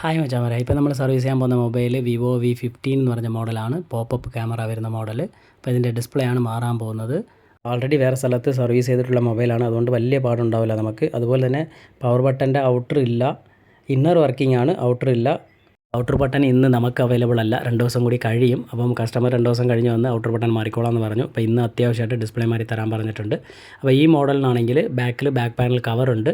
Hi മച്ചാമര ഇപ്പോൾ നമ്മൾ service ചെയ്യാൻ പോകുന്ന മൊബൈൽ വിവോ വി ഫിഫ്റ്റീൻ എന്ന് പറഞ്ഞ മോഡലാണ്. പോപ്പപ്പ് ക്യാമറ വരുന്ന മോഡൽ അപ്പോൾ ഇതിന്റെ ഡിസ്പ്ലേ ആണ് മാറാൻ പോകുന്നത്. ഓൾറെഡി വേറെ സ്ഥലത്ത് സർവീസ് ചെയ്തിട്ടുള്ള മൊബൈലാണ്. അതുകൊണ്ട് വലിയ പാടുണ്ടാവില്ല നമുക്ക്. അതുപോലെ തന്നെ പവർ ബട്ടന്റെ ഔട്ടർ ഇല്ല. ഇന്നർ വർക്കിംഗ് ആണ് ഔട്ടർ ഇല്ല. ഔട്ടർ ബട്ടൺ ഇന്ന് നമുക്ക് അവൈലബിൾ അല്ല. രണ്ട് ദിവസം കൂടി കഴിയും. അപ്പം കസ്റ്റമർ രണ്ട് ദിവസം കഴിഞ്ഞ് വന്ന് ഔട്ടർ ബട്ടൺ മാറിക്കോളാം എന്ന് പറഞ്ഞു. അപ്പോൾ ഇന്ന് അത്യാവശ്യമായിട്ട് ഡിസ്പ്ലേ മാറി തരാൻ പറഞ്ഞിട്ടുണ്ട്. അപ്പോൾ ഈ മോഡലിനാണെങ്കിൽ ബാക്കിൽ ബാക്ക് പാനൽ കവറുണ്ട്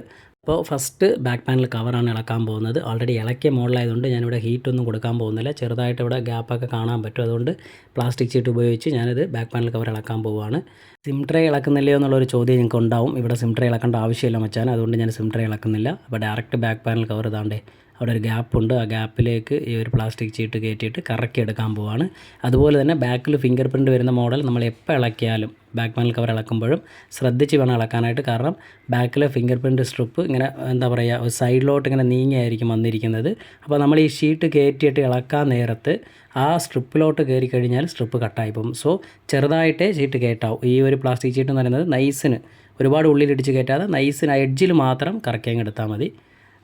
അപ്പോൾ ഫസ്റ്റ് ബാക്ക് പാനൽ കവറാണ് ഇളക്കാൻ പോകുന്നത്. ഓൾറെഡി ഇളക്കിയ മോഡലായതുകൊണ്ട് ഞാനിവിടെ ഹീറ്റൊന്നും കൊടുക്കാൻ പോകുന്നില്ല. ചെറുതായിട്ട് ഇവിടെ ഗ്യാപ്പൊക്കെ കാണാൻ പറ്റും. അതുകൊണ്ട് പ്ലാസ്റ്റിക് ഷീറ്റ് ഉപയോഗിച്ച് ഞാനിത് ബാക്ക് പാനൽ കവർ ഇളക്കാൻ പോവുകയാണ്. സിം ട്രേ ഇളക്കുന്നില്ലയോ എന്നുള്ളൊരു ചോദ്യം നിങ്ങൾക്ക് ഉണ്ടാവും ഇവിടെ സിം ട്രേ ഇളക്കേണ്ട ആവശ്യമില്ല മച്ചാൻ അതുകൊണ്ട് ഞാൻ സിം ട്രേ ഇളക്കുന്നില്ല. അപ്പോൾ ഡയറക്റ്റ് ബാക്ക് പാനൽ കവർ ഇതാണ്ടേ. അവിടെ ഒരു ഗ്യാപ്പുണ്ട് ആ ഗ്യാപ്പിലേക്ക് ഈ ഒരു പ്ലാസ്റ്റിക് ചീട്ട് കയറ്റിയിട്ട് കറക്കി എടുക്കാൻ പോവാണ്. അതുപോലെ തന്നെ ബാക്കിൽ ഫിംഗർ പ്രിന്റ് വരുന്ന മോഡൽ നമ്മൾ എപ്പോൾ ഇളക്കിയാലും ബാക്ക് പാനൽ കവർ ഇളക്കുമ്പോഴും ശ്രദ്ധിച്ച് വേണം ഇളക്കാനായിട്ട്. കാരണം ബാക്കിലെ ഫിംഗർ പ്രിന്റ് സ്ട്രിപ്പ് ഇങ്ങനെ എന്താ പറയുക ഒരു സൈഡിലോട്ട് ഇങ്ങനെ നീങ്ങിയായിരിക്കും വന്നിരിക്കുന്നത്. അപ്പോൾ നമ്മൾ ഈ ഷീറ്റ് കയറ്റിയിട്ട് ഇളക്കാൻ നേരത്ത് ആ സ്ട്രിപ്പിലോട്ട് കയറി കഴിഞ്ഞാൽ സ്ട്രിപ്പ് കട്ടായി പോകും. സോ ചെറുതായിട്ടേ ഷീറ്റ് കയറ്റാവും. ഈ ഒരു പ്ലാസ്റ്റിക് ഷീറ്റ് എന്ന് പറയുന്നത് നൈസിന് ഒരുപാട് ഉള്ളിലിടിച്ച് കയറ്റാതെ നൈസിന് എഡ്ജിൽ മാത്രം കറക്കി എടുത്താൽ മതി.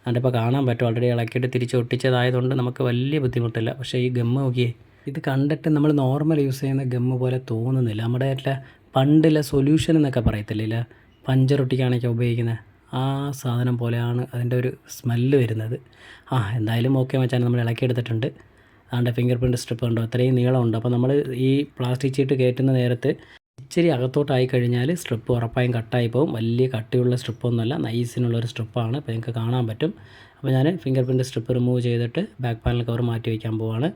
അതിപ്പോൾ കാണാൻ പറ്റും. ഓൾറെഡി ഇളക്കിയിട്ട് തിരിച്ച് ഒട്ടിച്ചതായതുകൊണ്ട് നമുക്ക് വലിയ ബുദ്ധിമുട്ടില്ല. പക്ഷേ ഈ ഗമ്മ് നോക്കിയേ ഇത് കണ്ടിട്ട് നമ്മൾ നോർമൽ യൂസ് ചെയ്യുന്ന ഗമ്മ് പോലെ തോന്നുന്നില്ല. നമ്മുടെ ആയിട്ടുള്ള പണ്ടിലെ സൊല്യൂഷൻ എന്നൊക്കെ പറയത്തില്ല? പഞ്ചറൊട്ടിക്കാണൊക്കെ ഉപയോഗിക്കുന്നത് ആ സാധനം പോലെയാണ് അതിന്റെ ഒരു സ്മെല്ല് വരുന്നത്. ആ എന്തായാലും ഓക്കെ വെച്ചാൽ നമ്മൾ ഇളക്കിയെടുത്തിട്ടുണ്ട് അതുകൊണ്ട് ഫിംഗർ പ്രിന്റ് സ്ട്രിപ്പ് ഉണ്ടോ അത്രയും നീളമുണ്ട്. അപ്പോൾ നമ്മൾ ഈ പ്ലാസ്റ്റിക് ചീട്ട് കയറ്റുന്ന നേരത്ത് ഇച്ചിരി അകത്തോട്ടായി കഴിഞ്ഞാൽ സ്ട്രിപ്പ് ഉറപ്പായും കട്ടായി പോകും. വലിയ കട്ടിയുള്ള സ്ട്രിപ്പൊന്നുമല്ല നൈസിനുള്ളൊരു സ്ട്രിപ്പാണ് അപ്പോൾ നിങ്ങൾക്ക് കാണാൻ പറ്റും. അപ്പോൾ ഞാൻ ഫിംഗർ പ്രിന്റ് സ്ട്രിപ്പ് റിമൂവ് ചെയ്തിട്ട് ബാക്ക് പാനൽ കവർ മാറ്റി വയ്ക്കാൻ പോവാണ്.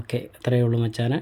ഓക്കെ അത്രയേ ഉള്ളൂ മച്ചാന്.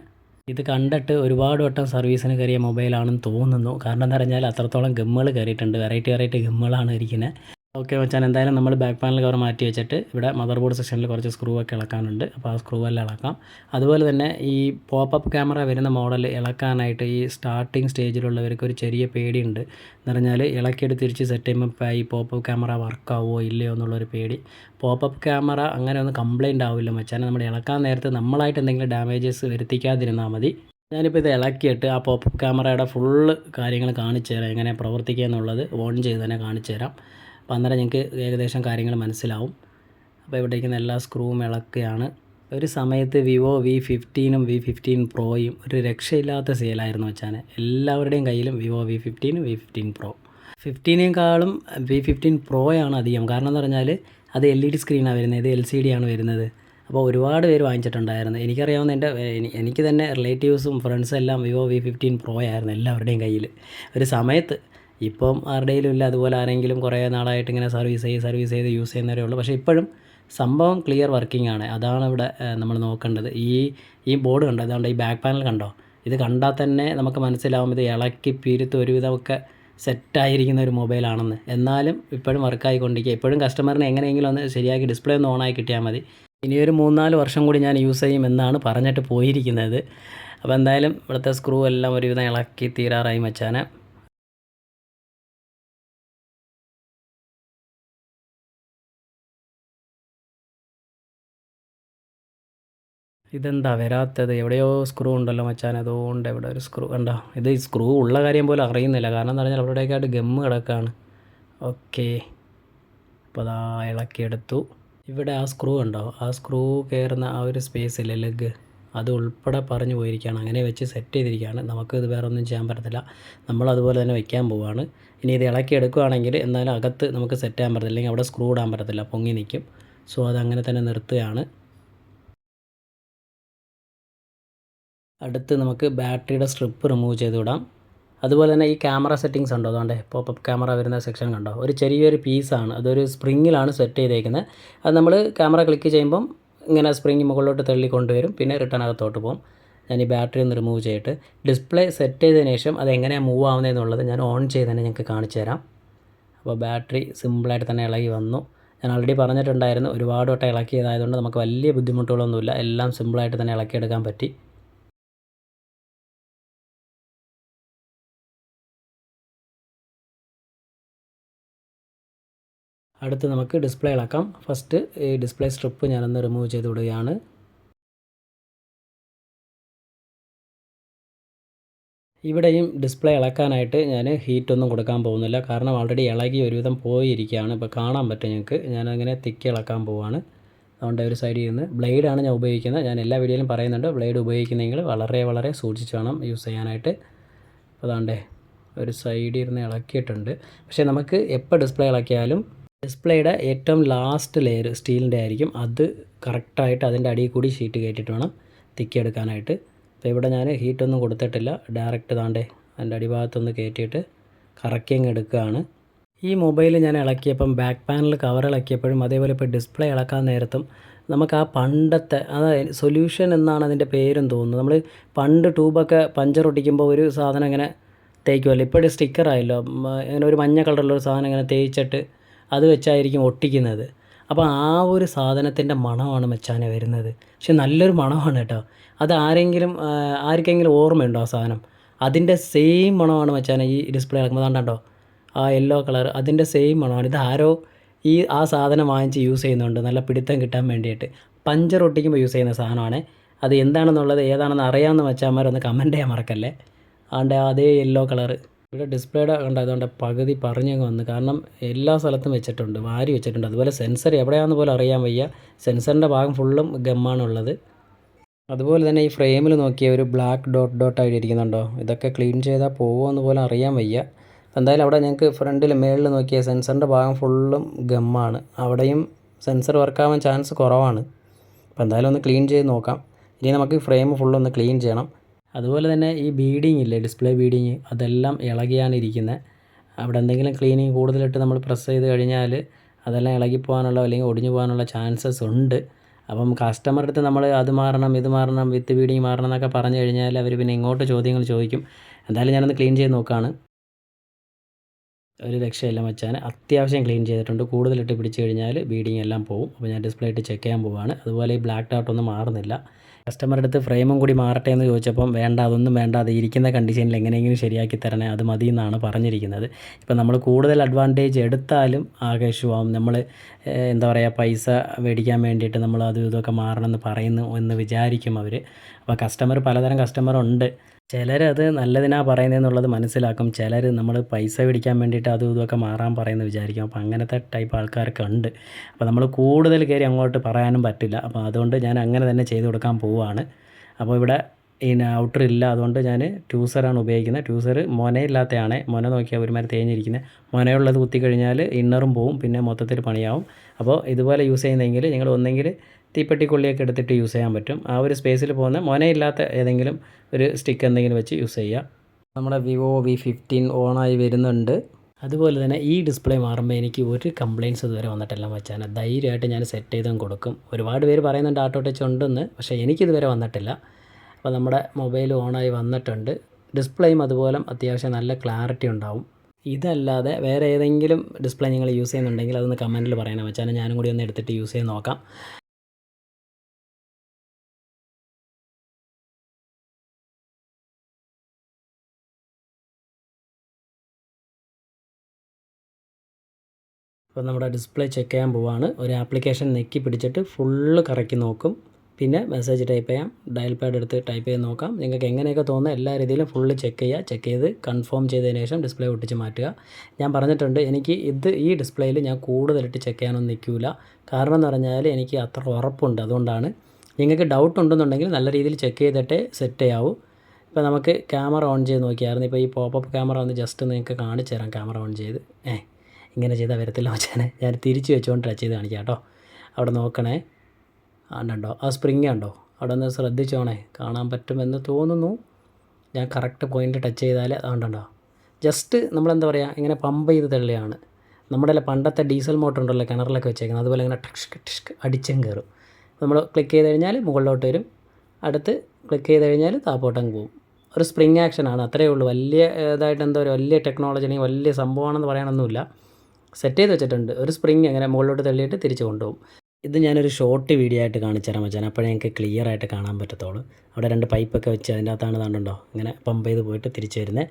ഇത് കണ്ടിട്ട് ഒരുപാട് വട്ടം സർവീസിന് കയറിയ മൊബൈലാണെന്ന് തോന്നുന്നു. കാരണം എന്താ പറഞ്ഞാൽ അത്രത്തോളം ഗമ്മുകൾ കയറിയിട്ടുണ്ട്. വെറൈറ്റി വെറൈറ്റി ഗമ്മുകളാണ് ഇരിക്കുന്നത് ഓക്കെ വെച്ചാൽ എന്തായാലും നമ്മൾ ബാക്ക് പാനൽ കവർ മാറ്റി വെച്ചിട്ട് ഇവിടെ മദർ ബോർഡ് സെക്ഷനിൽ കുറച്ച് സ്ക്രൂ ഒക്കെ ഇളക്കാനുണ്ട്. അപ്പോൾ ആ സ്ക്രൂ എല്ലാം ഇളക്കാം. അതുപോലെ തന്നെ ഈ പോപ്പപ്പ് ക്യാമറ വരുന്ന മോഡൽ ഇളക്കാനായിട്ട് ഈ സ്റ്റാർട്ടിങ് സ്റ്റേജിലുള്ളവർക്ക് ഒരു ചെറിയ പേടിയുണ്ട്. എന്ന് പറഞ്ഞാൽ ഇളക്കിയെടുത്ത് തിരിച്ച് സെറ്റ് ചെയ്യുമ്പോൾ ഈ പോപ്പപ്പ് ക്യാമറ വർക്കാവോ ഇല്ലയോ എന്നുള്ളൊരു പേടി. പോപ്പപ്പ് ക്യാമറ അങ്ങനെ ഒന്നും കംപ്ലയിന്റ് ആവില്ല മച്ചാൻ നമ്മൾ ഇളക്കാൻ നേരത്ത് നമ്മളായിട്ട് എന്തെങ്കിലും ഡാമേജസ് വരുത്തിക്കാതിരുന്നാൽ മതി. ഞാനിപ്പോൾ ഇത് ഇളക്കിയിട്ട് ആ പോപ്പ് ക്യാമറയുടെ ഫുള്ള് കാര്യങ്ങൾ കാണിച്ചു തരാം എങ്ങനെ പ്രവർത്തിക്കുക എന്നുള്ളത് ഓൺ ചെയ്ത് തന്നെ കാണിച്ചു തരാം അപ്പോൾ അന്നേരം ഞങ്ങൾക്ക് ഏകദേശം കാര്യങ്ങൾ മനസ്സിലാവും. അപ്പോൾ ഇവിടെ ഇരിക്കുന്ന എല്ലാ സ്ക്രൂവും ഇളക്കുകയാണ്. ഒരു സമയത്ത് വിവോ വി ഫിഫ്റ്റീനും വി ഫിഫ്റ്റീൻ പ്രോയും ഒരു രക്ഷയില്ലാത്ത സെയിലായിരുന്നു വെച്ചാൽ എല്ലാവരുടെയും കയ്യിലും വിവോ വി ഫിഫ്റ്റീനും വി ഫിഫ്റ്റീൻ പ്രോ ഫിഫ്റ്റീനേക്കാളും വി ഫിഫ്റ്റീൻ പ്രോയാണ് അധികം. കാരണം എന്ന് പറഞ്ഞാൽ അത് എൽ ഇ ഡി സ്ക്രീനാണ് വരുന്നത് ഇത് എൽ സി ഡി ആണ് വരുന്നത്. അപ്പോൾ ഒരുപാട് പേര് വാങ്ങിച്ചിട്ടുണ്ടായിരുന്നു. എനിക്കറിയാവുന്ന എന്റെ എനിക്ക് തന്നെ റിലേറ്റീവ്സും ഫ്രണ്ട്സും എല്ലാം വിവോ വി ഫിഫ്റ്റീൻ പ്രോ ആയിരുന്നു എല്ലാവരുടെയും കയ്യിൽ. ഒരു സമയത്ത് ഇപ്പം ആരുടെയിലും ഇല്ല. അതുപോലെ ആരെങ്കിലും കുറേ നാളായിട്ട് ഇങ്ങനെ സർവീസ് ചെയ്ത് സർവീസ് ചെയ്ത് യൂസ് ചെയ്യുന്നവരേ ഉള്ളൂ. പക്ഷേ ഇപ്പോഴും സംഭവം ക്ലിയർ വർക്കിംഗ് ആണ്. അതാണ് ഇവിടെ നമ്മൾ നോക്കേണ്ടത്. ഈ ഈ ബോർഡ് കണ്ടോ? അതുകൊണ്ട് ഈ ബാക്ക് പാനൽ കണ്ടോ? ഇത് കണ്ടാൽ തന്നെ നമുക്ക് മനസ്സിലാവും ഇത് ഇളക്കി പിരുത്ത് ഒരുവിധമൊക്കെ സെറ്റായിരിക്കുന്ന ഒരു മൊബൈലാണെന്ന് എന്നാലും ഇപ്പോഴും വർക്കായിക്കൊണ്ടിരിക്കുക ഇപ്പോഴും കസ്റ്റമറിനെ എങ്ങനെയെങ്കിലും ഒന്ന് ശരിയാക്കി ഡിസ്പ്ലേ ഒന്ന് ഓണായി കിട്ടിയാൽ മതി. ഇനിയൊരു മൂന്നാൽ വർഷം കൂടി ഞാൻ യൂസ് ചെയ്യും എന്നാണ് പറഞ്ഞിട്ട് പോയിരിക്കുന്നത്. അപ്പോൾ എന്തായാലും ഇവിടുത്തെ സ്ക്രൂ എല്ലാം ഒരുവിധം ഇളക്കി തീരാറായി മച്ചാനെ. ഇതെന്താ വരാത്തത്? എവിടെയോ സ്ക്രൂ ഉണ്ടല്ലോ മച്ചാൻ അതുകൊണ്ട് എവിടെ ഒരു സ്ക്രൂ കണ്ടോ? ഇത് സ്ക്രൂ ഉള്ള കാര്യം പോലും അറിയുന്നില്ല. കാരണം എന്താ പറഞ്ഞാൽ അവിടെയൊക്കെയായിട്ട് ഗമ്മ് കിടക്കാണ്. ഓക്കെ. അപ്പോൾ അതാ ഇളക്കിയെടുത്തു ഇവിടെ ആ സ്ക്രൂ ഉണ്ടോ ആ സ്ക്രൂ കയറുന്ന ആ ഒരു സ്പേസില്ലേ ലെഗ് അത് ഉൾപ്പെടെ പറഞ്ഞു പോയിരിക്കുകയാണ്. അങ്ങനെ വെച്ച് സെറ്റ് ചെയ്തിരിക്കുകയാണ്. നമുക്ക് ഇത് വേറെ ഒന്നും ചെയ്യാൻ പറ്റത്തില്ല. നമ്മൾ അതുപോലെ തന്നെ വെക്കാൻ പോവുകയാണ് ഇനി ഇത് ഇളക്കി എടുക്കുകയാണെങ്കിൽ എന്നാലും അകത്ത് നമുക്ക് സെറ്റ് ചെയ്യാൻ പറ്റത്തില്ല. അല്ലെങ്കിൽ അവിടെ സ്ക്രൂ ഇടാൻ പറ്റത്തില്ല. പൊങ്ങി നിൽക്കും. സോ അത് അങ്ങനെ തന്നെ നിർത്തുകയാണ്. അടുത്ത് നമുക്ക് ബാറ്ററിയുടെ സ്ട്രിപ്പ് റിമൂവ് ചെയ്ത് വിടാം അതുപോലെ തന്നെ ഈ ക്യാമറ സെറ്റിങ്സ് ഉണ്ടോ? അതുകൊണ്ട് പോപ്പപ്പ് ക്യാമറ വരുന്ന സെക്ഷൻ കണ്ടോ? ഒരു ചെറിയൊരു പീസാണ് അതൊരു സ്പ്രിങ്ങിലാണ് സെറ്റ് ചെയ്തേക്കുന്നത് അത് നമ്മൾ ക്യാമറ ക്ലിക്ക് ചെയ്യുമ്പം ഇങ്ങനെ സ്പ്രിങ് മുകളിലോട്ട് തള്ളി കൊണ്ടുവരും പിന്നെ റിട്ടേൺ അകത്തോട്ട് പോകും. ഞാൻ ഈ ബാറ്ററി ഒന്ന് റിമൂവ് ചെയ്തിട്ട് ഡിസ്പ്ലേ സെറ്റ് ചെയ്തതിന് ശേഷം അത് എങ്ങനെയാണ് മൂവ് ആവുന്നതെന്നുള്ളത് ഞാൻ ഓൺ ചെയ്ത് തന്നെ ഞങ്ങൾക്ക് കാണിച്ചു തരാം. അപ്പോൾ ബാറ്ററി സിമ്പിളായിട്ട് തന്നെ ഇളകി വന്നു. ഞാൻ ഓൾറെഡി പറഞ്ഞിട്ടുണ്ടായിരുന്നു ഒരുപാട് വട്ടം ഇളക്കിയതായതുകൊണ്ട് നമുക്ക് വലിയ ബുദ്ധിമുട്ടുകളൊന്നുമില്ല. എല്ലാം സിമ്പിളായിട്ട് തന്നെ ഇളക്കിയെടുക്കാൻ പറ്റി. അടുത്ത് നമുക്ക് ഡിസ്പ്ലേ ഇളക്കാം ഫസ്റ്റ് ഈ ഡിസ്പ്ലേ സ്ട്രിപ്പ് ഞാനൊന്ന് റിമൂവ് ചെയ്ത് വിടുകയാണ്. ഇവിടെയും ഡിസ്പ്ലേ ഇളക്കാനായിട്ട് ഞാൻ ഹീറ്റൊന്നും കൊടുക്കാൻ പോകുന്നില്ല. കാരണം ഓൾറെഡി ഇളകി ഒരുവിധം പോയിരിക്കുകയാണ്. ഇപ്പോൾ കാണാൻ പറ്റും ഞങ്ങൾക്ക് ഞാനങ്ങനെ തിക്കി ഇളക്കാൻ പോവാണ്. അതുകൊണ്ട് ഒരു സൈഡിൽ നിന്ന് ബ്ലേഡാണ് ഞാൻ ഉപയോഗിക്കുന്നത്. ഞാൻ എല്ലാ വീഡിയോയിലും പറയുന്നുണ്ട്. ബ്ലേഡ് ഉപയോഗിക്കുന്നെങ്കിൽ വളരെ വളരെ സൂക്ഷിച്ച് വേണം യൂസ് ചെയ്യാനായിട്ട്. അപ്പോൾ അതാണ്ടേ ഒരു സൈഡിൽ ഇരുന്ന് ഇളക്കിയിട്ടുണ്ട്. പക്ഷേ നമുക്ക് എപ്പോൾ ഡിസ്പ്ലേ ഇളക്കിയാലും ഡിസ്പ്ലേയുടെ ഏറ്റവും ലാസ്റ്റ് ലെയർ സ്റ്റീലിന്റെ ആയിരിക്കും. അത് കറക്റ്റായിട്ട് അതിന്റെ അടിയിൽ കൂടി ഷീറ്റ് കയറ്റിയിട്ട് വേണം തിക്കിയെടുക്കാനായിട്ട്. അപ്പോൾ ഇവിടെ ഞാൻ ഹീറ്റൊന്നും കൊടുത്തിട്ടില്ല. ഡയറക്റ്റ് താണ്ടേ അതിന്റെ അടിഭാഗത്തൊന്ന് കയറ്റിയിട്ട് കറക്കിങ് എടുക്കുകയാണ്. ഈ മൊബൈൽ ഞാൻ ഇളക്കിയപ്പം ബാക്ക് പാനൽ കവർ ഇളക്കിയപ്പോഴും അതേപോലെ ഇപ്പോൾ ഡിസ്പ്ലേ ഇളക്കാൻ നേരത്തും നമുക്ക് ആ പണ്ടത്തെ അതായത് സൊല്യൂഷൻ എന്നാണ് അതിന്റെ പേരും തോന്നുന്നത്. നമ്മൾ പണ്ട് ട്യൂബൊക്കെ പഞ്ചർ ഒട്ടിക്കുമ്പോൾ ഒരു സാധനം ഇങ്ങനെ തേക്കുമല്ലോ ഇപ്പോൾ മ, ഇങ്ങനെ ഒരു മഞ്ഞ കളറുള്ള ഒരു സാധനം ഇങ്ങനെ തേച്ചിട്ട് അത് വെച്ചായിരിക്കും ഒട്ടിക്കുന്നത്. അപ്പോൾ ആ ഒരു സാധനത്തിന്റെ മണമാണ് മച്ചാനെ വരുന്നത്. പക്ഷെ നല്ലൊരു മണമാണ് കേട്ടോ. അത് ആരെങ്കിലും ആർക്കെങ്കിലും ഓർമ്മയുണ്ടോ ആ സാധനം? അതിന്റെ സെയിം മണമാണ് മച്ചാനെ ഈ ഡിസ്പ്ലേ ഇറക്കുമ്പോൾ കണ്ടോ? ആ യെല്ലോ കളർ അതിന്റെ സെയിം മണമാണ്. ഇത് ആരോ ഈ ആ സാധനം വാങ്ങിച്ച് യൂസ് ചെയ്യുന്നുണ്ട്. നല്ല പിടുത്തം കിട്ടാൻ വേണ്ടിയിട്ട്. പഞ്ചർ ഒട്ടിക്കുമ്പോൾ യൂസ് ചെയ്യുന്ന സാധനമാണ്. അത് എന്താണെന്നുള്ളത് ഏതാണെന്ന് അറിയാമെന്ന് വെച്ചാൽ കമന്റ് ചെയ്യാൻ മറക്കല്ലേ. ആണ്ട് അതേ യെല്ലോ കളറ് ഇവിടെ ഡിസ്പ്ലേയുടെ കണ്ടതുകൊണ്ട് പകുതി പറഞ്ഞങ്ങ് വന്ന്. കാരണം എല്ലാ സ്ഥലത്തും വെച്ചിട്ടുണ്ട്. വാരി വെച്ചിട്ടുണ്ട്. അതുപോലെ സെൻസർ എവിടെയാണെന്ന് പോലും അറിയാൻ വയ്യ. സെൻസറിന്റെ ഭാഗം ഫുള്ളും ഗമ്മാണുള്ളത്. അതുപോലെ തന്നെ ഈ ഫ്രെയിമിൽ നോക്കിയ ഒരു ബ്ലാക്ക് ഡോട്ട് ഡോട്ട് ആയിട്ട് ഇരിക്കുന്നുണ്ടോ? ഇതൊക്കെ ക്ലീൻ ചെയ്താൽ പോകുമോ എന്ന് പോലും അറിയാൻ വയ്യ. എന്തായാലും അവിടെ ഞങ്ങൾക്ക് ഫ്രണ്ടിൽ മേളിൽ നോക്കിയ സെൻസറിന്റെ ഭാഗം ഫുള്ളും ഗമ്മാണ്. അവിടെയും സെൻസർ വർക്കാവാൻ ചാൻസ് കുറവാണ്. അപ്പോൾ എന്തായാലും ഒന്ന് ക്ലീൻ ചെയ്ത് നോക്കാം. ഇനി നമുക്ക് ഫ്രെയിം ഫുള്ളൊന്ന് ക്ലീൻ ചെയ്യണം. അതുപോലെ തന്നെ ഈ ബീഡിങ് ഇല്ലേ ഡിസ്പ്ലേ ബീഡിങ് അതെല്ലാം ഇളകിയാണ് ഇരിക്കുന്നത് അവിടെ എന്തെങ്കിലും ക്ലീനിങ് കൂടുതലിട്ട് നമ്മൾ പ്രസ് ചെയ്ത് കഴിഞ്ഞാൽ അതെല്ലാം ഇളകി പോകാനുള്ള അല്ലെങ്കിൽ ഒടിഞ്ഞു പോകാനുള്ള ചാൻസസ് ഉണ്ട്. അപ്പം കസ്റ്റമറുടെ അടുത്ത് നമ്മൾ അത് മാറണം ഇത് മാറണം വിത്ത് ബീഡിങ് മാറണം എന്നൊക്കെ പറഞ്ഞു കഴിഞ്ഞാൽ അവർ പിന്നെ ഇങ്ങോട്ട് ചോദ്യങ്ങൾ ചോദിക്കും. എന്തായാലും ഞാനൊന്ന് ക്ലീൻ ചെയ്ത് നോക്കുകയാണ് ഒരു രക്ഷയില്ല മച്ചാൻ അത്യാവശ്യം ക്ലീൻ ചെയ്തിട്ടുണ്ട്. കൂടുതലിട്ട് പിടിച്ചു കഴിഞ്ഞാൽ ബീഡിങ് എല്ലാം പോകും അപ്പോൾ ഞാൻ ഡിസ്പ്ലേ ഇട്ട് ചെക്ക് ചെയ്യാൻ പോവുകയാണ് അതുപോലെ ഈ ബ്ലാക്ക് ഡൗട്ട് ഒന്നും മാറുന്നില്ല. കസ്റ്റമറുടെ അടുത്ത് ഫ്രെയിമും കൂടി മാറട്ടെ എന്ന് ചോദിച്ചപ്പം വേണ്ട അതൊന്നും വേണ്ട അത് ഇരിക്കുന്ന കണ്ടീഷനിൽ എങ്ങനെയെങ്കിലും ശരിയാക്കി തരണേ അത് മതി എന്നാണ് പറഞ്ഞിരിക്കുന്നത്. ഇപ്പം നമ്മൾ കൂടുതൽ അഡ്വാന്റേജ് എടുത്താലും ആകെ നമ്മൾ എന്താ പറയുക പൈസ മേടിക്കാൻ വേണ്ടിയിട്ട് നമ്മൾ അതും ഇതൊക്കെ മാറണമെന്ന് പറയുന്നു എന്ന് വിചാരിക്കും അവർ. അപ്പോൾ കസ്റ്റമർ പലതരം കസ്റ്റമർ ഉണ്ട്. ചിലരത് നല്ലതിനാ പറയുന്നതെന്നുള്ളത് മനസ്സിലാക്കും. ചിലർ നമ്മൾ പൈസ പിടിക്കാൻ വേണ്ടിയിട്ട് അതും ഇതുമൊക്കെ മാറാൻ പറയുന്നത് വിചാരിക്കും. അപ്പോൾ അങ്ങനത്തെ ടൈപ്പ് ആൾക്കാരൊക്കെ ഉണ്ട്. അപ്പോൾ നമ്മൾ കൂടുതൽ കയറി അങ്ങോട്ട് പറയാനും പറ്റില്ല. അപ്പോൾ അതുകൊണ്ട് ഞാൻ അങ്ങനെ തന്നെ ചെയ്ത് കൊടുക്കാൻ പോവുകയാണ് അപ്പോൾ ഇവിടെ ഈ ഔട്ടർ ഇല്ല. അതുകൊണ്ട് ഞാൻ ട്യൂസറാണ് ഉപയോഗിക്കുന്നത്. ട്യൂസർ മൊനയില്ലാത്തതാണ് മൊന നോക്കിയാൽ ഒരുമാതിരി തേഞ്ഞിരിക്കുന്നത് മൊനയുള്ളത് കുത്തിക്കഴിഞ്ഞാൽ ഇന്നറും പോവും. പിന്നെ മൊത്തത്തിൽ പണിയാവും. അപ്പോൾ ഇതുപോലെ യൂസ് ചെയ്യുന്നെങ്കിൽ നിങ്ങൾ ഒന്നെങ്കിൽ തീപ്പെട്ടിക്കൊള്ളിയൊക്കെ എടുത്തിട്ട് യൂസ് ചെയ്യാൻ പറ്റും. ആ ഒരു സ്പേസിൽ പോകുന്ന മൊനയില്ലാത്ത ഏതെങ്കിലും ഒരു സ്റ്റിക്ക് എന്തെങ്കിലും വെച്ച് യൂസ് ചെയ്യുക നമ്മുടെ വിവോ വി ഫിഫ്റ്റീൻ ഓണായി വരുന്നുണ്ട്. അതുപോലെ തന്നെ ഈ ഡിസ്പ്ലേ മാറുമ്പോൾ എനിക്ക് ഒരു കംപ്ലയിൻസ് ഇതുവരെ വന്നിട്ടില്ല മച്ചാൻ ധൈര്യമായിട്ട് ഞാൻ സെറ്റ് ചെയ്തും കൊടുക്കും. ഒരുപാട് പേര് പറയുന്നുണ്ട് ആട്ടോ ടച്ച് ഉണ്ടെന്ന് പക്ഷേ എനിക്കിതുവരെ വന്നിട്ടില്ല. അപ്പോൾ നമ്മുടെ മൊബൈൽ ഓണായി വന്നിട്ടുണ്ട്. ഡിസ്പ്ലേയും അതുപോലെ അത്യാവശ്യം നല്ല ക്ലാരിറ്റി ഉണ്ടാവും. ഇതല്ലാതെ വേറെ ഏതെങ്കിലും ഡിസ്പ്ലേ നിങ്ങൾ യൂസ് ചെയ്യുന്നുണ്ടെങ്കിൽ അതൊന്ന് കമന്റിൽ പറയണം. വെച്ചാൽ ഞാനും കൂടി ഒന്ന് എടുത്തിട്ട് യൂസ് ചെയ്ത് നോക്കാം. അപ്പോൾ നമ്മുടെ ഡിസ്പ്ലേ ചെക്ക് ചെയ്യാൻ പോവാണ്. ഒരു ആപ്ലിക്കേഷൻ നെക്കി പിടിച്ചിട്ട് ഫുള്ള് കറക്കി നോക്കും. പിന്നെ മെസ്സേജ് ടൈപ്പ് ചെയ്യാം. ഡയൽ പാഡ് എടുത്ത് ടൈപ്പ് ചെയ്ത് നോക്കാം. നിങ്ങൾക്ക് എങ്ങനെയൊക്കെ തോന്നുന്ന എല്ലാ രീതിയിലും ഫുള്ള് ചെക്ക് ചെയ്യുക. ചെക്ക് ചെയ്ത് കൺഫേം ചെയ്തതിന് ശേഷം ഡിസ്പ്ലേ ഒട്ടിച്ച് മാറ്റുക. ഞാൻ പറഞ്ഞിട്ടുണ്ട് എനിക്ക് ഇത് ഈ ഡിസ്പ്ലേയിൽ ഞാൻ കൂടുതലായിട്ട് ചെക്ക് ചെയ്യാനൊന്നും നിൽക്കില്ല കാരണം എന്ന് പറഞ്ഞാൽ എനിക്ക് അത്ര ഉറപ്പുണ്ട്. അതുകൊണ്ടാണ്. നിങ്ങൾക്ക് ഡൗട്ട് ഉണ്ടെന്നുണ്ടെങ്കിൽ നല്ല രീതിയിൽ ചെക്ക് ചെയ്തിട്ടേ സെറ്റ് ചെയ്യാവൂ. ഇപ്പോൾ നമുക്ക് ക്യാമറ ഓൺ ചെയ്ത് നോക്കിയായിരുന്നു. ഇപ്പോൾ ഈ പോപ്പപ്പ് ക്യാമറ ഒന്ന് ജസ്റ്റ് നിങ്ങൾക്ക് കാണിച്ചു തരാം ക്യാമറ ഓൺ ചെയ്ത്. ഏ ഇങ്ങനെ ചെയ്താൽ വരത്തില്ല മച്ചാനെ. ഞാൻ തിരിച്ച് വെച്ചുകൊണ്ട് ടച്ച് ചെയ്ത് കാണിക്കാം കേട്ടോ. അവിടെ നോക്കണേ. ആണ്ടോ ആ സ്പ്രിങ് ഉണ്ടോ അവിടെ ഒന്ന് ശ്രദ്ധിച്ചോണേ. കാണാൻ പറ്റുമെന്ന് തോന്നുന്നു. ഞാൻ കറക്റ്റ് പോയിന്റ് ടച്ച് ചെയ്താൽ അതുകൊണ്ടോ ജസ്റ്റ് നമ്മളെന്താ പറയുക ഇങ്ങനെ പമ്പ് ചെയ്ത് തള്ളിയാണ്. നമ്മുടെ പണ്ടത്തെ ഡീസൽ മോട്ടർ ഉണ്ടല്ലോ കിണറിലൊക്കെ വെച്ചേക്കുന്നത്. അതുപോലെ ഇങ്ങനെ ടിഷ്ക് ടിഷ്ക് അടിച്ചും കയറും. നമ്മൾ ക്ലിക്ക് ചെയ്ത് കഴിഞ്ഞാൽ മുകളിലോട്ട് വരും. അടുത്ത് ക്ലിക്ക് ചെയ്ത് കഴിഞ്ഞാൽ താപ്പോട്ടങ്ങ് പോകും. ഒരു സ്പ്രിങ് ആക്ഷനാണ് അത്രയേ ഉള്ളൂ. വലിയ ഇതായിട്ട് എന്താ പറയുക വലിയ ടെക്നോളജി അല്ലെങ്കിൽ വലിയ സംഭവമാണെന്ന് പറയാനൊന്നുമില്ല. സെറ്റ് ചെയ്ത് വെച്ചിട്ടുണ്ട്. ഒരു സ്പ്രിങ് അങ്ങനെ മുകളിലോട്ട് തള്ളിയിട്ട് തിരിച്ച് കൊണ്ടുപോകും. ഇത് ഞാനൊരു ഷോർട്ട് വീഡിയോ ആയിട്ട് കാണിച്ചു മച്ചാൻ അപ്പോഴേ ഞങ്ങൾക്ക് ക്ലിയർ ആയിട്ട് കാണാൻ പറ്റത്തുള്ളൂ. അവിടെ രണ്ട് പൈപ്പൊക്കെ വെച്ച് അതിന്റെ അകത്താണ് താണ്ടുണ്ടോ ഇങ്ങനെ പമ്പ് ചെയ്ത് പോയിട്ട് തിരിച്ച് വരുന്നത്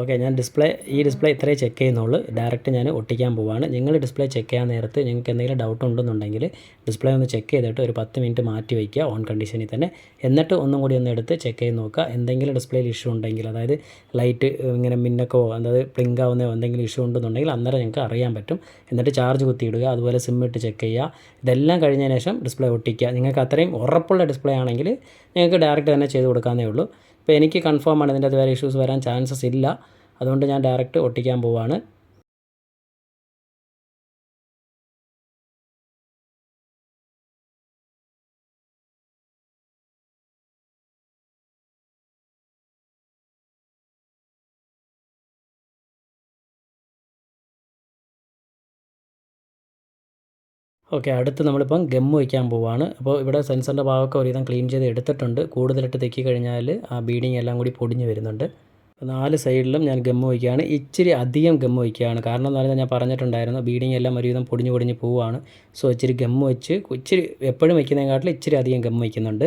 ഓക്കെ ഞാൻ ഡിസ്പ്ലേ ഈ ഡിസ്പ്ലേ ഇത്രേ ചെക്ക് ചെയ്യുന്നുള്ളൂ. ഡയറക്റ്റ് ഞാൻ ഒട്ടിക്കാൻ പോവാണ്. നിങ്ങൾ ഡിസ്പ്ലേ ചെക്ക് ചെയ്യാൻ നേരത്ത് നിങ്ങൾക്ക് എന്തെങ്കിലും ഡൗട്ട് ഉണ്ടെന്നുണ്ടെങ്കിൽ ഡിസ്പ്ലേ ഒന്ന് ചെക്ക് ചെയ്തിട്ട് ഒരു പത്ത് മിനിറ്റ് മാറ്റി വയ്ക്കുക ഓൺ കണ്ടീഷനിൽ തന്നെ. എന്നിട്ട് ഒന്നും കൂടി ഒന്ന് എടുത്ത് ചെക്ക് ചെയ്ത് നോക്കുക. എന്തെങ്കിലും ഡിസ്പ്ലേയിൽ ഇഷ്യൂ ഉണ്ടെങ്കിൽ അതായത് ലൈറ്റ് ഇങ്ങനെ മിന്നക്കോ അതായത് പ്ലിങ്ക് ആവുന്ന എന്തെങ്കിലും ഇഷ്യൂ ഉണ്ടെന്നുണ്ടെങ്കിൽ അന്നേരം നിങ്ങൾക്ക് അറിയാൻ പറ്റും. എന്നിട്ട് ചാർജ് കുത്തിയിടുക അതുപോലെ സിം ഇട്ട് ചെക്ക് ചെയ്യുക. ഇതെല്ലാം കഴിഞ്ഞതിന് ശേഷം ഡിസ്പ്ലേ ഒട്ടിക്കുക. നിങ്ങൾക്ക് അത്രയും ഉറപ്പുള്ള ഡിസ്പ്ലേ ആണെങ്കിൽ നിങ്ങൾക്ക് ഡയറക്റ്റ് തന്നെ ചെയ്ത് കൊടുക്കാവുന്നേ ഉള്ളൂ. ഇപ്പോൾ എനിക്ക് കൺഫേം ആണ് ഇതിന്റെ അത് വേറെ ഇഷ്യൂസ് വരാൻ ചാൻസസ് ഇല്ല. അതുകൊണ്ട് ഞാൻ ഡയറക്റ്റ് ഒട്ടിക്കാൻ പോവാണ്. ഓക്കെ അടുത്ത് നമ്മളിപ്പം ഗം വയ്ക്കാൻ പോവാണ്. അപ്പോൾ ഇവിടെ സെൻസറിന്റെ ഭാഗമൊക്കെ ഒരുവിധം ക്ലീൻ ചെയ്ത് എടുത്തിട്ടുണ്ട്. കൂടുതലിട്ട് തെക്കി കഴിഞ്ഞാൽ ആ ബീഡിങ് എല്ലാം കൂടി പൊടിഞ്ഞ് വരുന്നുണ്ട്. നാല് സൈഡിലും ഞാൻ ഗം വയ്ക്കുകയാണ്. ഇച്ചിരി അധികം ഗം വയ്ക്കുകയാണ്. കാരണം എന്ന് പറഞ്ഞാൽ ഞാൻ പറഞ്ഞിട്ടുണ്ടായിരുന്നു ബീഡിങ് എല്ലാം ഒരുവിധം പൊടിഞ്ഞ് പൊടിഞ്ഞ് പോവുകയാണ് സോ ഇച്ചിരി ഗം വെച്ച് ഇച്ചിരി എപ്പോഴും വയ്ക്കുന്നതിനെക്കാട്ടിൽ ഇച്ചിരി അധികം ഗം വയ്ക്കുന്നുണ്ട്.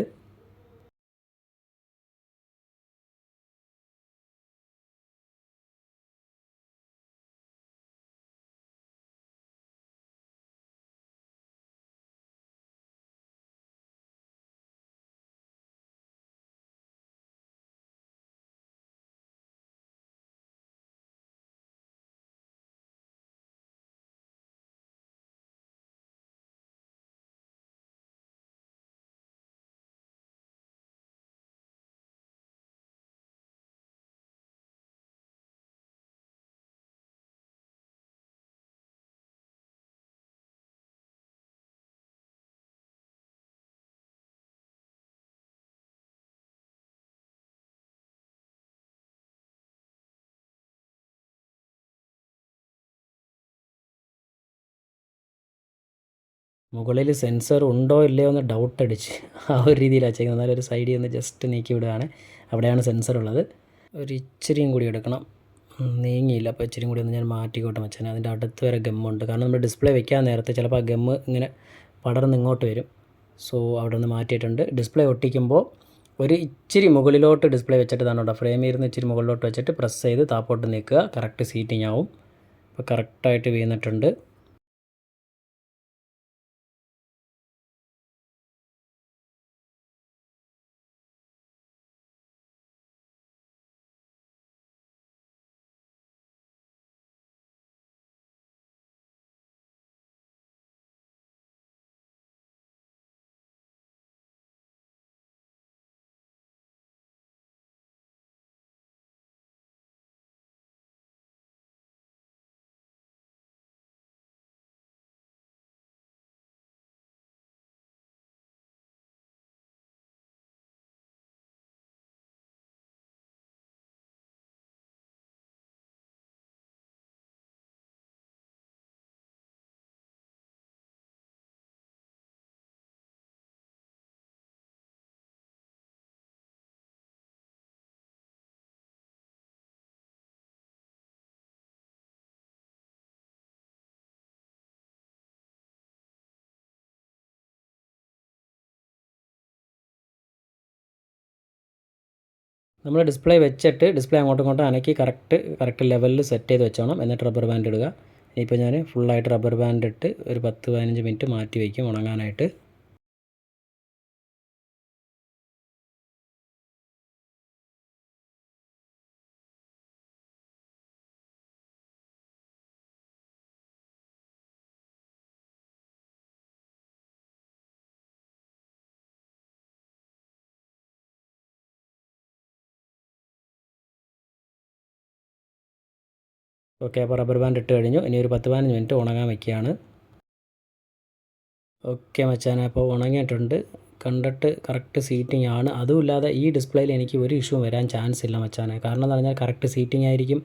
മുകളിൽ സെൻസർ ഉണ്ടോ ഇല്ലയോ എന്ന് ഡൗട്ട് അടിച്ച് ആ ഒരു രീതിയിലാണ് ചെയ്യുന്നത് എന്നാലും ഒരു സൈഡിൽ നിന്ന് ജസ്റ്റ് നീക്കി വിടുകയാണ്. അവിടെയാണ് സെൻസർ ഉള്ളത്. ഒരു ഇച്ചിരിയും കൂടി എടുക്കണം. നീങ്ങിയില്ല. അപ്പോൾ ഇച്ചിരിയും കൂടി ഒന്ന് ഞാൻ മാറ്റിക്കോട്ടെ മച്ചാൻ അതിന്റെ അടുത്ത് വരെ ഗമ്മുണ്ട് കാരണം നമ്മൾ ഡിസ്പ്ലേ വെക്കാൻ നേരത്തെ ചിലപ്പോൾ ആ ഗമ്മ് ഇങ്ങനെ പടർന്ന് ഇങ്ങോട്ട് വരും. സോ അവിടെ നിന്ന് മാറ്റിയിട്ടുണ്ട്. ഡിസ്പ്ലേ ഒട്ടിക്കുമ്പോൾ ഒരു ഇച്ചിരി മുകളിലോട്ട് ഡിസ്പ്ലേ വെച്ചിട്ട് തന്നെ കേട്ടോ ഫ്രെയിമിൽ ഇരുന്ന് ഇച്ചിരി മുകളിലോട്ട് വെച്ചിട്ട് പ്രസ് ചെയ്ത് താപ്പോട്ട് നിൽക്കുക കറക്റ്റ് സീറ്റിംഗ് ആവും. അപ്പോൾ കറക്റ്റായിട്ട് വീണിട്ടുണ്ട്. നമ്മൾ ഡിസ്പ്ലേ വെച്ചിട്ട് ഡിസ്പ്ലേ അങ്ങോട്ടും ഇങ്ങോട്ടും അനക്കി കറക്റ്റ് കറക്റ്റ് ലെവലിൽ സെറ്റ് ചെയ്ത് വെച്ചോണം. എന്നിട്ട് റബ്ബർ ബാൻഡ് ഇടുക. ഇനിയിപ്പോൾ ഞാൻ ഫുള്ളായിട്ട് റബ്ബർ ബാൻഡ് ഇട്ട് ഒരു പത്ത് പതിനഞ്ച് മിനിറ്റ് മാറ്റി വയ്ക്കും ഉണങ്ങാനായിട്ട്. ഓക്കെ അപ്പോൾ റബ്ബർ ബാൻഡ് ഇട്ട് കഴിഞ്ഞു. ഇനി ഒരു പത്ത് പതിനഞ്ച് മിനിറ്റ് ഉണങ്ങാൻ വയ്ക്കുകയാണ് ഓക്കെ മച്ചാനെ അപ്പോൾ ഉണങ്ങിയിട്ടുണ്ട്. കണ്ടിട്ട് കറക്റ്റ് സീറ്റിംഗ് ആണ്. അതുമില്ലാതെ ഈ ഡിസ്പ്ലേയിൽ എനിക്ക് ഒരു ഇഷ്യൂ വരാൻ ചാൻസ് ഇല്ല മച്ചാനെ. കാരണം എന്ന് പറഞ്ഞാൽ കറക്റ്റ് സീറ്റിംഗ് ആയിരിക്കും.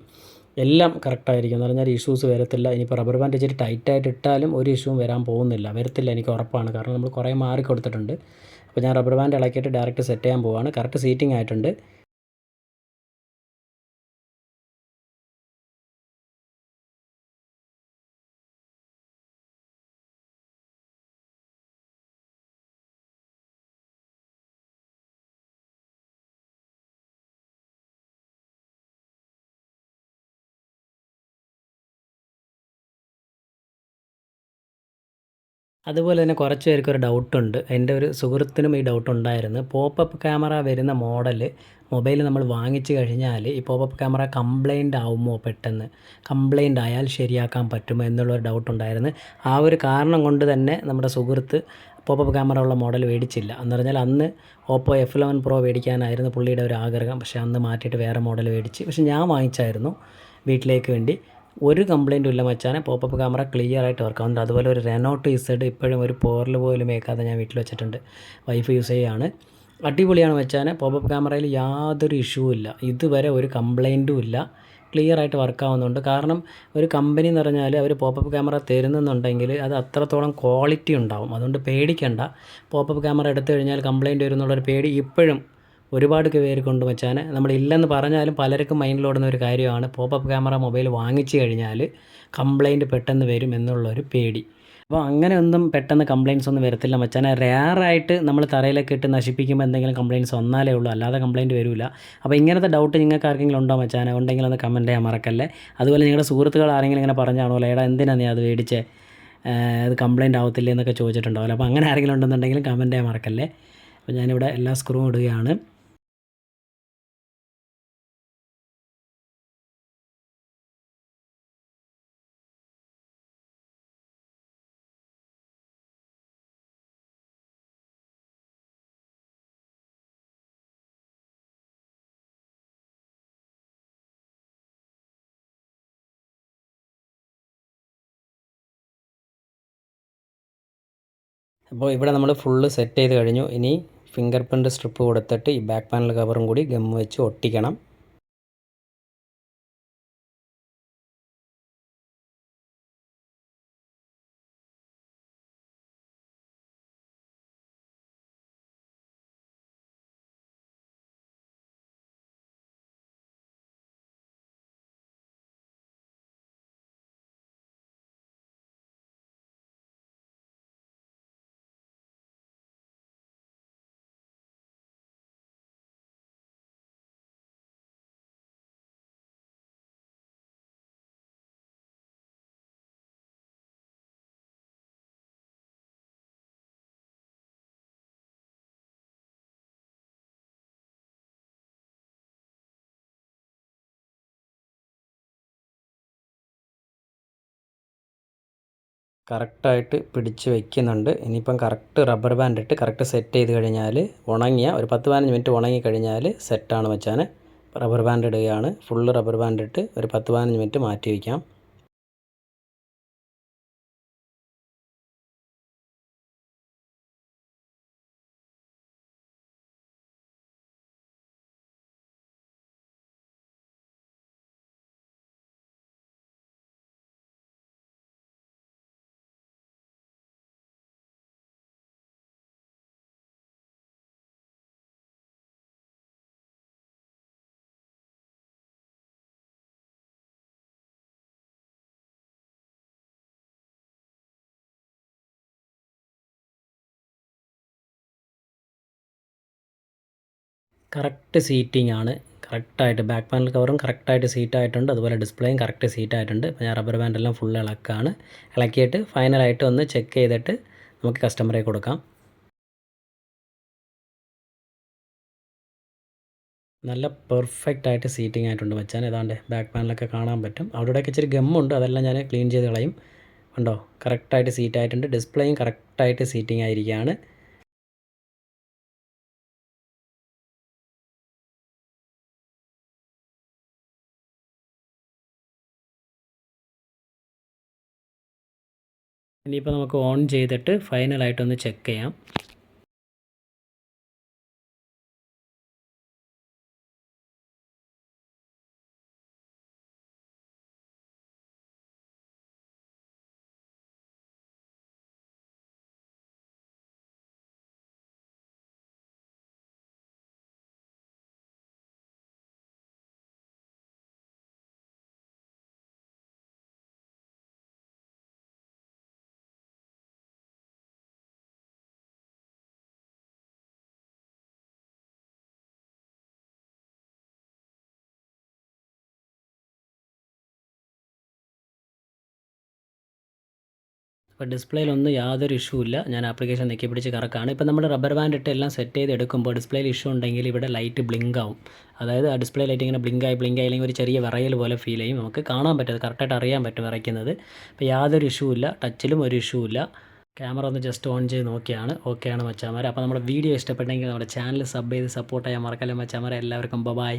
എല്ലാം കറക്റ്റായിരിക്കും എന്ന് പറഞ്ഞാൽ ഇഷ്യൂസ് വരത്തില്ല. ഇനിയിപ്പോൾ റബ്ബർ ബാൻഡ് ഇച്ചിരി ടൈറ്റായിട്ട് ഇട്ടാലും ഒരു ഇഷ്യൂവും വരാൻ പോകുന്നില്ല. വരത്തില്ല എനിക്ക് ഉറപ്പാണ്. കാരണം നമ്മൾ കുറേ മാറി കൊടുത്തിട്ടുണ്ട് അപ്പോൾ ഞാൻ റബ്ബർ ബാൻഡ് ഇളക്കിയിട്ട് ഡയറക്റ്റ് സെറ്റ് ചെയ്യാൻ പോവാണ്. കറക്റ്റ് സീറ്റിംഗ് ആയിട്ടുണ്ട്. അതുപോലെ തന്നെ കുറച്ച് പേർക്ക് ഒരു ഡൗട്ടുണ്ട് എന്റെ ഒരു സുഹൃത്തിനും ഈ ഡൗട്ട് ഉണ്ടായിരുന്നു. പോപ്പപ്പ് ക്യാമറ വരുന്ന മോഡൽ മൊബൈൽ നമ്മൾ വാങ്ങിച്ചു കഴിഞ്ഞാൽ ഈ പോപ്പപ്പ് ക്യാമറ കംപ്ലൈന്റ് ആവുമോ പെട്ടെന്ന്? കംപ്ലൈന്റ് ആയാൽ ശരിയാക്കാൻ പറ്റുമോ എന്നുള്ളൊരു ഡൗട്ട് ഉണ്ടായിരുന്നു. ആ ഒരു കാരണം കൊണ്ട് തന്നെ നമ്മുടെ സുഹൃത്ത് പോപ്പപ്പ് ക്യാമറ ഉള്ള മോഡൽ മേടിച്ചില്ല. എന്ന് പറഞ്ഞാൽ അന്ന് ഓപ്പോ എഫ് ലെവൻ പ്രോ മേടിക്കാനായിരുന്നു പുള്ളിയുടെ ഒരു ആഗ്രഹം. പക്ഷേ അന്ന് മാറ്റിയിട്ട് വേറെ മോഡൽ മേടിച്ച്. പക്ഷേ ഞാൻ വാങ്ങിച്ചായിരുന്നു വീട്ടിലേക്ക് വേണ്ടി. ഒരു കംപ്ലൈന്റും ഇല്ല മച്ചാനെ. പോപ്പപ്പ് ക്യാമറ ക്ലിയർ ആയിട്ട് വർക്ക് ആവുന്നുണ്ട്. അതുപോലെ ഒരു റെനോട്ട് ഇസഡ് ഇപ്പോഴും ഒരു പോറൽ പോലും ഏക്കാതെ ഞാൻ വീട്ടിൽ വെച്ചിട്ടുണ്ട്. വൈഫ് യൂസ് ചെയ്യുകയാണ് അടിപൊളിയാണ് മച്ചാനെ. പോപ്പപ്പ് ക്യാമറയിൽ യാതൊരു ഇഷ്യൂ ഇല്ല. ഇതുവരെ ഒരു കംപ്ലൈന്റും ഇല്ല. ക്ലിയർ ആയിട്ട് വർക്ക് ആവുന്നുണ്ട്. കാരണം ഒരു കമ്പനി എന്ന് പറഞ്ഞാൽ അവർ പോപ്പപ്പ് ക്യാമറ തരുന്നെന്നുണ്ടെങ്കിൽ അത് അത്രത്തോളം ക്വാളിറ്റി ഉണ്ടാവും. അതുകൊണ്ട് പേടിക്കണ്ട. പോപ്പപ്പ് ക്യാമറ എടുത്തു കഴിഞ്ഞാൽ കംപ്ലൈന്റ് വരും എന്നുള്ളൊരു പേടി ഇപ്പോഴും ഒരുപാട് പേര് കൊണ്ട് മച്ചാനെ നമ്മൾ ഇല്ലെന്ന് പറഞ്ഞാലും പലർക്കും മൈൻഡിലോടുന്ന ഒരു കാര്യമാണ്. പോപ്പപ്പ് ക്യാമറ മൊബൈൽ വാങ്ങിച്ചു കഴിഞ്ഞാൽ കംപ്ലൈന്റ് പെട്ടെന്ന് വരും എന്നുള്ളൊരു പേടി. അപ്പോൾ അങ്ങനെ ഒന്നും പെട്ടെന്ന് കംപ്ലയിൻസ് ഒന്നും വരത്തില്ല മച്ചാനെ. റെയറായിട്ട് നമ്മൾ തറയിലൊക്കെ ഇട്ട് നശിപ്പിക്കുമ്പോൾ എന്തെങ്കിലും കംപ്ലയിൻസ് വന്നാലേ ഉള്ളൂ. അല്ലാതെ കംപ്ലയിന്റ് വരില്ല അപ്പോൾ ഇങ്ങനത്തെ ഡൗട്ട് നിങ്ങൾക്ക് ആർക്കെങ്കിലും ഉണ്ടോ മച്ചാനെ? ഉണ്ടെങ്കിൽ ഒന്ന് കമന്റ് ചെയ്യാൻ മറക്കല്ലേ. അതുപോലെ നിങ്ങളുടെ സുഹൃത്തുക്കൾ ആരെങ്കിലും ഇങ്ങനെ പറഞ്ഞാണോ എടാ എന്തിനാണ് നീ അത് മേടിച്ചേ? അത് കംപ്ലയിന്റ് ആവത്തില്ലേ? എന്നൊക്കെ ചോദിച്ചിട്ടുണ്ടാവില്ല അപ്പോൾ അങ്ങനെ ആരെങ്കിലും ഉണ്ടെന്നുണ്ടെങ്കിലും കമന്റ് ചെയ്യാൻ മറക്കല്ലേ. അപ്പോൾ ഞാനിവിടെ എല്ലാ സ്ക്രൂവും ഇടുകയാണ്. അപ്പോൾ ഇവിടെ നമ്മൾ ഫുള്ള് സെറ്റ് ചെയ്ത് കഴിഞ്ഞു. ഇനി ഫിംഗർ പ്രിന്റ് സ്ട്രിപ്പ് കൊടുത്തിട്ട് ഈ ബാക്ക് പാനൽ കവറും കൂടി ഗം വെച്ച് ഒട്ടിക്കണം. കറക്റ്റായിട്ട് പിടിച്ച് വെക്കുന്നുണ്ട്. ഇനിയിപ്പം കറക്റ്റ് റബ്ബർ ബാൻഡ് ഇട്ട് കറക്റ്റ് സെറ്റ് ചെയ്ത് കഴിഞ്ഞാൽ ഉണങ്ങിയ ഒരു പത്ത് പതിനഞ്ച് മിനിറ്റ് ഉണങ്ങി കഴിഞ്ഞാൽ സെറ്റാണ് വെച്ചാൽ റബ്ബർ ബാൻഡ് ഇടുകയാണ്. ഫുള്ള് റബ്ബർ ബാൻഡ് ഇട്ട് ഒരു പത്ത് പതിനഞ്ച് മിനിറ്റ് മാറ്റി വയ്ക്കാം. കറക്റ്റ് സീറ്റിംഗ് ആണ്. കറക്റ്റായിട്ട് ബാക്ക് പാനൽ കവറും കറക്റ്റായിട്ട് സീറ്റായിട്ടുണ്ട് അതുപോലെ ഡിസ്പ്ലേയും കറക്റ്റ് സീറ്റായിട്ടുണ്ട് അപ്പോൾ ഞാൻ റബ്ബർ ബാൻഡ് എല്ലാം ഫുൾ ഇളക്കാണ്. ഇളക്കിയിട്ട് ഫൈനലായിട്ട് ഒന്ന് ചെക്ക് ചെയ്തിട്ട് നമുക്ക് കസ്റ്റമറെ കൊടുക്കാം. നല്ല പെർഫെക്റ്റ് ആയിട്ട് സീറ്റിംഗ് ആയിട്ടുണ്ട് വെച്ചാൽ ഏതാണ്ട് ബാക്ക് പാനലൊക്കെ കാണാൻ പറ്റും. അവിടെയൊക്കെ ഇച്ചിരി ഗമ്മുണ്ട് അതെല്ലാം ഞാൻ ക്ലീൻ ചെയ്ത് കളയും. ഉണ്ടോ കറക്റ്റായിട്ട് സീറ്റ് ആയിട്ടുണ്ട്. ഡിസ്പ്ലേയും കറക്റ്റായിട്ട് സീറ്റിംഗ് ആയിരിക്കുകയാണ്. ഇനിയിപ്പോൾ നമുക്ക് ഓൺ ചെയ്തിട്ട് ഫൈനലായിട്ടൊന്ന് ചെക്ക് ചെയ്യാം. അപ്പോൾ ഡിസ്പ്ലേയിലൊന്നും യാതൊരു ഇഷ്യൂ ഇല്ല. ഞാൻ ആപ്ലിക്കേഷൻ നെക്കി പിടിച്ച് കറക്കാണ്. ഇപ്പോൾ നമ്മൾ റബ്ബർ ബാൻഡ് ഇട്ട് എല്ലാം സെറ്റ് ചെയ്ത് എടുക്കുമ്പോൾ ഡിസ്പ്ലേയിൽ ഇഷ്യൂ ഉണ്ടെങ്കിൽ ഇവിടെ ലൈറ്റ് ബ്ലിങ്ക് ആവും. അതായത് ആ ഡിസ്പ്ലേ ലൈറ്റ് ഇങ്ങനെ ബ്ലിങ്ക് ആയി ബ്ലിങ്ക് ആയി അല്ലെങ്കിൽ ഒരു ചെറിയ വിറയൽ പോലെ ഫീൽ ചെയ്യും. നമുക്ക് കാണാൻ പറ്റും കറക്റ്റായിട്ട് അറിയാൻ പറ്റും വരയ്ക്കുന്നത്. ഇപ്പോൾ യാതൊരു ഇഷ്യൂ ഇല്ല ടച്ചിലും ഒരു ഇഷ്യൂ ഇല്ല. ക്യാമറ ഒന്ന് ജസ്റ്റ് ഓൺ ചെയ്ത് നോക്കിയാണ്. ഓക്കെയാണ് മച്ചാമാർ അപ്പോൾ നമ്മുടെ വീഡിയോ ഇഷ്ടപ്പെട്ടെങ്കിൽ നമ്മുടെ ചാനൽ സബ് ചെയ്ത് സപ്പോർട്ട് ചെയ്യാൻ മറക്കല്ലേ മച്ചാമാരെ. എല്ലാവർക്കും ബൈ